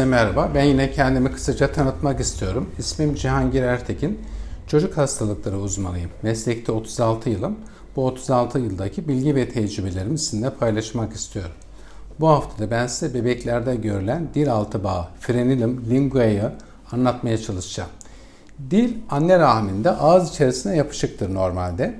Herkese merhaba. Ben yine kendimi kısaca tanıtmak istiyorum. İsmim Cihangir Ertekin. Çocuk hastalıkları uzmanıyım. Meslekte 36 yılım. Bu 36 yıldaki bilgi ve tecrübelerimi sizinle paylaşmak istiyorum. Bu hafta da ben size bebeklerde görülen dil altı bağı, frenilum lingua'yı anlatmaya çalışacağım. Dil anne rahminde ağız içerisine yapışıktır normalde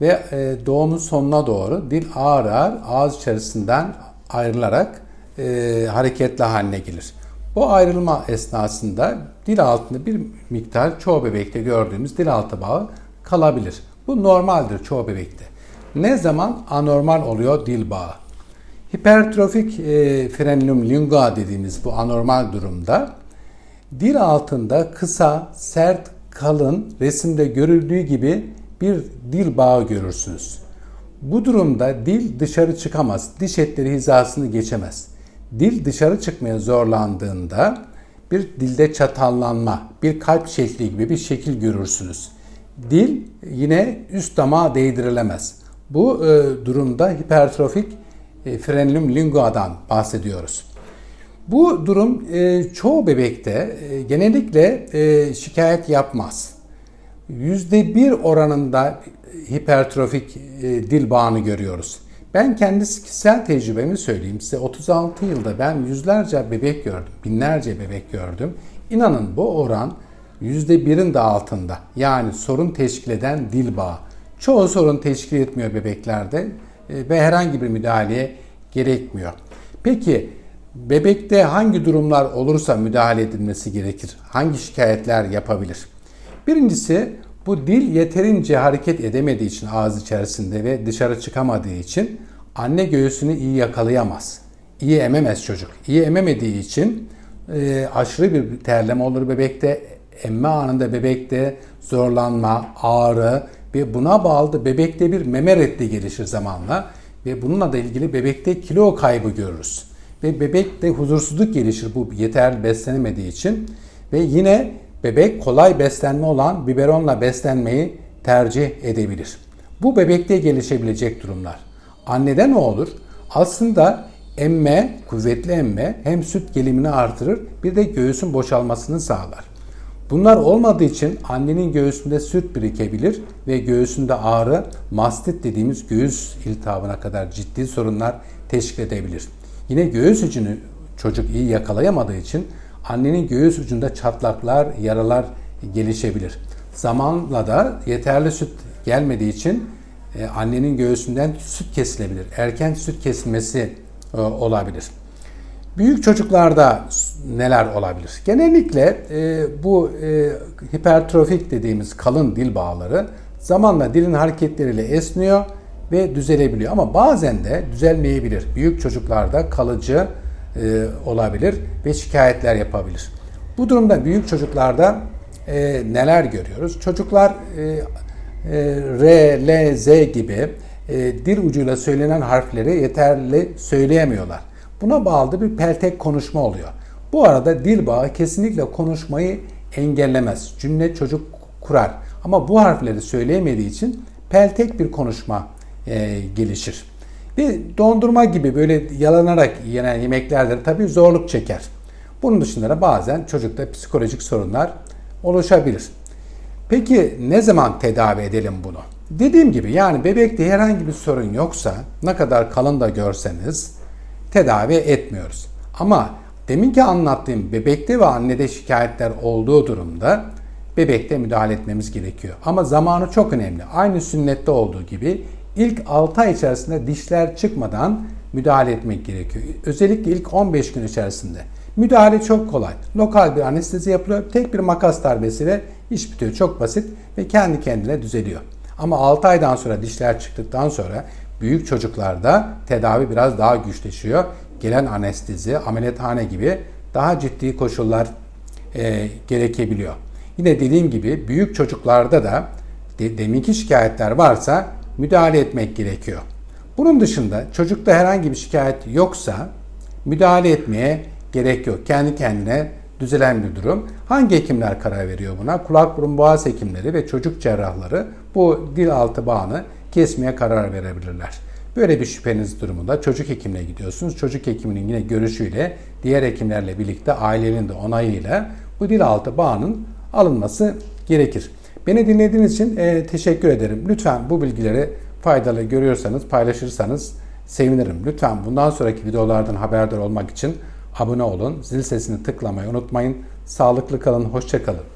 ve e, doğumun sonuna doğru dil ağır ağır ağız içerisinden ayrılarak e, hareketli haline gelir. Bu ayrılma esnasında dil altında bir miktar çoğu bebekte gördüğümüz dil altı bağı kalabilir. Bu normaldir çoğu bebekte. Ne zaman anormal oluyor dil bağı? Hipertrofik e, frenulum lingua dediğimiz bu anormal durumda dil altında kısa, sert, kalın resimde görüldüğü gibi bir dil bağı görürsünüz. Bu durumda dil dışarı çıkamaz, diş etleri hizasını geçemez. Dil dışarı çıkmaya zorlandığında bir dilde çatallanma, bir kalp şekli gibi bir şekil görürsünüz. Dil yine üst damağa değdirilemez. Bu e, durumda hipertrofik e, frenulum lingua'dan bahsediyoruz. Bu durum e, çoğu bebekte e, genellikle e, şikayet yapmaz. %1 oranında hipertrofik e, dil bağını görüyoruz. Ben kendi kişisel tecrübemi söyleyeyim size. 36 yılda ben yüzlerce bebek gördüm, binlerce bebek gördüm. İnanın bu oran %1'in de altında. Yani sorun teşkil eden dil bağı. Çoğu sorun teşkil etmiyor bebeklerde e, ve herhangi bir müdahaleye gerekmiyor. Peki bebekte hangi durumlar olursa müdahale edilmesi gerekir? Hangi şikayetler yapabilir? Birincisi bu dil yeterince hareket edemediği için ağız içerisinde ve dışarı çıkamadığı için anne göğsünü iyi yakalayamaz. İyi ememez çocuk. İyi ememediği için e, aşırı bir terleme olur bebekte. Emme anında bebekte zorlanma, ağrı ve buna bağlı bebekte bir meme reddi gelişir zamanla ve bununla da ilgili bebekte kilo kaybı görürüz. Ve bebekte huzursuzluk gelişir bu yeterli beslenemediği için ve yine bebek kolay beslenme olan biberonla beslenmeyi tercih edebilir. Bu bebekte gelişebilecek durumlar. Annede ne olur? Aslında emme, kuvvetli emme hem süt gelimini artırır bir de göğsün boşalmasını sağlar. Bunlar olmadığı için annenin göğsünde süt birikebilir ve göğsünde ağrı, mastit dediğimiz göğüs iltihabına kadar ciddi sorunlar teşkil edebilir. Yine göğüs ucunu çocuk iyi yakalayamadığı için annenin göğüs ucunda çatlaklar, yaralar gelişebilir. Zamanla da yeterli süt gelmediği için e, annenin göğsünden süt kesilebilir. Erken süt kesilmesi e, olabilir. Büyük çocuklarda neler olabilir? Genellikle e, bu hipertrofik dediğimiz kalın dil bağları zamanla dilin hareketleriyle esniyor ve düzelebiliyor. Ama bazen de düzelmeyebilir. Büyük çocuklarda kalıcı e, olabilir ve şikayetler yapabilir. Bu durumda büyük çocuklarda e, neler görüyoruz? Çocuklar e, e, R, L, Z gibi e, dil ucuyla söylenen harfleri yeterli söyleyemiyorlar. Buna bağlı bir peltek konuşma oluyor. Bu arada dil bağı kesinlikle konuşmayı engellemez. Cümle çocuk kurar. Ama bu harfleri söyleyemediği için peltek bir konuşma e, gelişir. Bir dondurma gibi böyle yalanarak yenen yemeklerde tabii zorluk çeker. Bunun dışında da bazen çocukta psikolojik sorunlar oluşabilir. Peki ne zaman tedavi edelim bunu? Dediğim gibi yani bebekte herhangi bir sorun yoksa ne kadar kalın da görseniz tedavi etmiyoruz. Ama deminki anlattığım bebekte ve annede şikayetler olduğu durumda bebekte müdahale etmemiz gerekiyor. Ama zamanı çok önemli. Aynı sünnette olduğu gibi ilk 6 ay içerisinde dişler çıkmadan müdahale etmek gerekiyor. Özellikle ilk 15 gün içerisinde. Müdahale çok kolay. Lokal bir anestezi yapılıyor. Tek bir makas darbesiyle iş bitiyor. Çok basit ve kendi kendine düzeliyor. Ama 6 aydan sonra dişler çıktıktan sonra büyük çocuklarda tedavi biraz daha güçleşiyor. Gelen anestezi, ameliyathane gibi daha ciddi koşullar e, gerekebiliyor. Yine dediğim gibi büyük çocuklarda da de, deminki şikayetler varsa müdahale etmek gerekiyor. Bunun dışında çocukta herhangi bir şikayet yoksa müdahale etmeye gerek yok. Kendi kendine düzelen bir durum. Hangi hekimler karar veriyor buna? Kulak burun boğaz hekimleri ve çocuk cerrahları bu dil altı bağını kesmeye karar verebilirler. Böyle bir şüpheniz durumunda çocuk hekimine gidiyorsunuz. Çocuk hekiminin yine görüşüyle diğer hekimlerle birlikte ailenin de onayıyla bu dil altı bağının alınması gerekir. Beni dinlediğiniz için e, teşekkür ederim. Lütfen bu bilgileri faydalı görüyorsanız paylaşırsanız sevinirim. Lütfen bundan sonraki videolardan haberdar olmak için abone olun. Zil sesini tıklamayı unutmayın. Sağlıklı kalın, hoşça kalın.